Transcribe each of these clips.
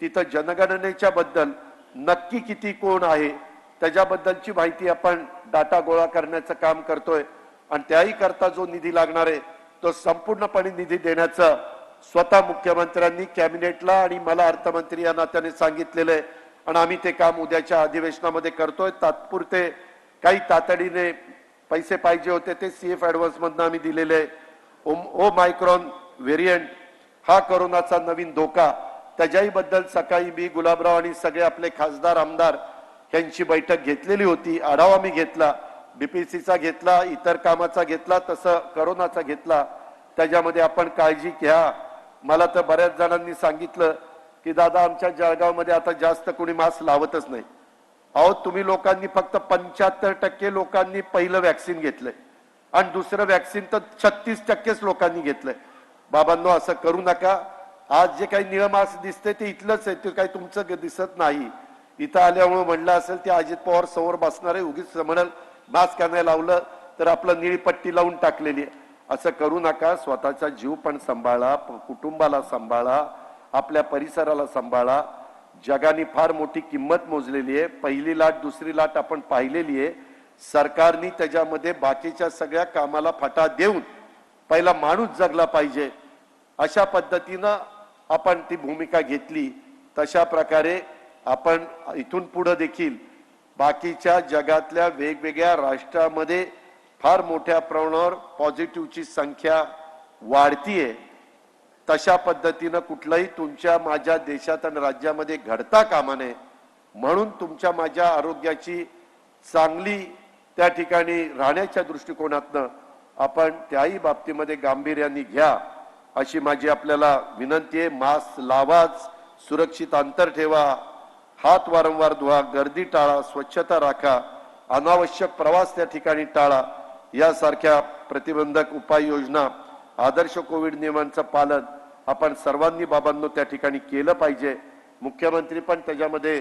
तिथं जनगणनेच्या बद्दल नक्की किती कोण आहे त्याच्याबद्दलची माहिती आपण डाटा गोळा करण्याचं काम करतोय. आणि त्याही करता जो निधी लागणार आहे तो संपूर्णपणे निधी देण्याचं स्वतः मुख्यमंत्र्यांनी कॅबिनेटला आणि मला अर्थमंत्री या नात्याने सांगितलेलं आहे. आणि आम्ही ते काम उद्याच्या अधिवेशनामध्ये करतोय. तात्पुरते काही तातडीने पैसे पाहिजे होते ते सी एफ मधनं आम्ही दिलेले ओम- ओ मायक्रॉन व्हेरियंट हा करोनाचा नवीन धोका त्याच्याही बद्दल सकाळी मी गुलाबराव आणि सगळे आपले खासदार आमदार यांची बैठक घेतलेली होती. आढावा मी घेतला बीपीसीचा घेतला इतर कामाचा घेतला तसं करोनाचा घेतला. त्याच्यामध्ये आपण काळजी घ्या. मला तर बऱ्याच जणांनी सांगितलं की दादा आमच्या जळगावमध्ये आता जास्त कोणी मास्क लावतच नाही. अहो तुम्ही लोकांनी फक्त पंच्याहत्तर टक्के लोकांनी पहिलं वॅक्सिन घेतलंय. आणि दुसरं वॅक्सिन तर छत्तीस टक्केच लोकांनी घेतलंय. बाबांनो असं करू नका. आज जे काही निळमास दिसते ते इथलंच आहे ते काही तुमचं दिसत नाही. इथं आल्यामुळे म्हणलं असेल ते अजित पवार समोर बसणार आहे उगीच म्हणाल मास्क का लावलं तर आपलं निळी पट्टी लावून टाकलेली आहे. असं करू नका स्वतःचा जीव पण सांभाळा कुटुंबाला सांभाळा आपल्या परिसराला सांभाळा. जगाने फार मोठी किंमत मोजलेली आहे पहिली लाट दुसरी लाट आपण पाहिलेली आहे. सरकारने त्याच्यामध्ये बाकीच्या सगळ्या कामाला फटा देऊन पहिला माणूस जगला पाहिजे. अशा पद्धतीनं आपण ती भूमिका घेतली तशा प्रकारे आपण इथून पुढं देखील बाकीच्या जगातल्या वेगवेगळ्या राष्ट्रामध्ये फार मोठ्या प्रमाणावर पॉझिटिव्हची संख्या वाढतीये. तशा पद्धतीनं कुठलंही तुमच्या माझ्या देशात आणि राज्यामध्ये घडता कामा नये. म्हणून तुमच्या माझ्या आरोग्याची चांगली त्या ठिकाणी राहण्याच्या दृष्टिकोनातनं आपण त्याही बाबतीमध्ये गांभीर्याने घ्या. अशी माझी आपल्याला विनंती आहे मास्क लावाच सुरक्षित अंतर ठेवा हात वारंवार धुवा गर्दी टाळा स्वच्छता राखा अनावश्यक प्रवास त्या ठिकाणी टाळा यासारख्या प्रतिबंधक उपाययोजना आदर्श कोविड नियमांचं पालन आपण सर्वांनी बाबांनो त्या ठिकाणी केलं पाहिजे. मुख्यमंत्री पण त्याच्यामध्ये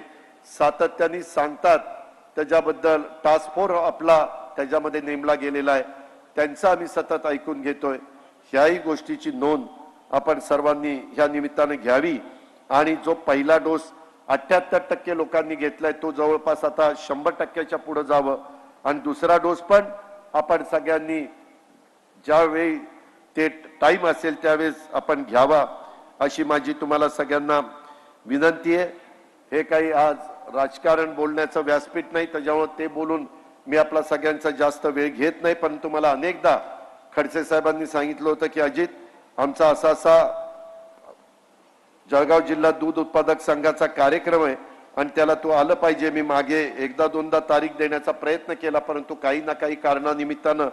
सातत्याने सांगतात त्याच्याबद्दल टास्क फोर्स आपला त्याच्यामध्ये नेमला गेलेला आहे. त्यांचं आम्ही सतत ऐकून घेतोय. ह्याही गोष्टीची नोंद आपण सर्वांनी ह्या निमित्ताने घ्यावी. आणि जो पहिला डोस अठ्याहत्तर टक्के लोकांनी घेतलाय तो जवळपास आता शंभर टक्क्याच्या पुढे जावं. आणि दुसरा डोस पण आपण सगळ्यांनी ज्यावेळी ते टाईम असेल त्यावेळेस आपण घ्यावा अशी माझी तुम्हाला सगळ्यांना विनंती आहे. हे काही आज राजकारण बोलण्याचं व्यासपीठ नाही त्याच्यामुळे ते बोलून मी आपला सगळ्यांचा जास्त वेळ घेत नाही पण तुम्हाला अनेकदा खडसे साहेबांनी सांगितलं होतं की अजित आमचा असा असा जळगाव जिल्हा दूध उत्पादक संघाचा कार्यक्रम आहे आणि त्याला तू आलं पाहिजे. मी मागे एकदा दोनदा तारीख देण्याचा प्रयत्न केला परंतु काही ना काही कारणानिमित्तानं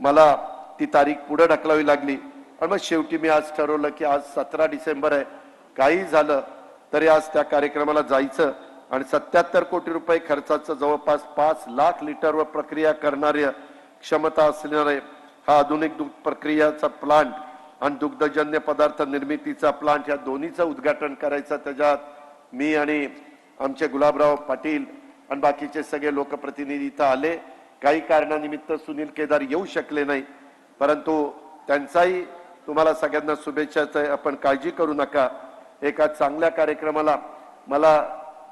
मला ती तारीख पुढे ढकलावी लागली. आणि मग शेवटी मी आज ठरवलं की आज सतरा डिसेंबर आहे. काही झालं तरी आज त्या कार्यक्रमाला जायचं आणि सत्याहत्तर कोटी रुपये खर्चाचं जवळपास पाच लाख लिटरवर प्रक्रिया करणारे क्षमता असणारे हा आधुनिक दुग्ध प्रक्रियाचा प्लांट आणि दुग्धजन्य पदार्थ निर्मितीचा प्लांट या दोन्हीचं उद्घाटन करायचं. त्याच्यात मी आणि आमचे गुलाबराव पाटील आणि बाकीचे सगळे लोकप्रतिनिधी इथं आले. काही कारणानिमित्त सुनील केदार येऊ शकले नाही. परंतु त्यांचाही तुम्हाला सगळ्यांना शुभेच्छाच आहे आपण काळजी करू नका. एका चांगल्या कार्यक्रमाला मला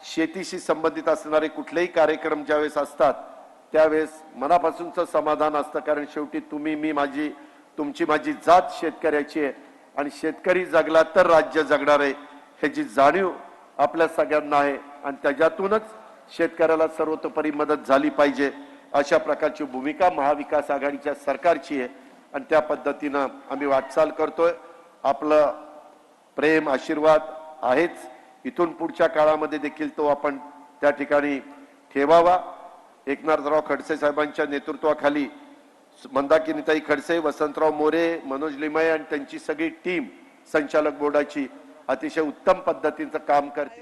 शेतीशी संबंधित असणारे कुठलेही कार्यक्रम ज्यावेळेस असतात त्यावेळेस मनापासूनचं समाधान असतं. कारण शेवटी तुम्ही मी माझी तुमची माझी जात शेतकऱ्याची आहे. आणि शेतकरी जगला तर राज्य जगणार आहे. ह्याची जाणीव आपल्या सगळ्यांना आहे. आणि त्याच्यातूनच शेतकऱ्याला सर्वतोपरी मदत झाली पाहिजे. अशा प्रकारची भूमिका महाविकास आघाडीच्या सरकारची आहे. आणि त्या पद्धतीनं आम्ही वाटचाल करतोय. आपलं प्रेम आशीर्वाद आहेच. इथून पुढच्या काळामध्ये देखील तो आपण त्या ठिकाणी ठेवावा. एकनाथराव खडसे साहेबांच्या नेतृत्वाखाली मंदाकिनीताई खडसे वसंतराव मोरे मनोज लिमये आणि त्यांची सगळी टीम संचालक बोर्डाची अतिशय उत्तम पद्धतीचं काम करते.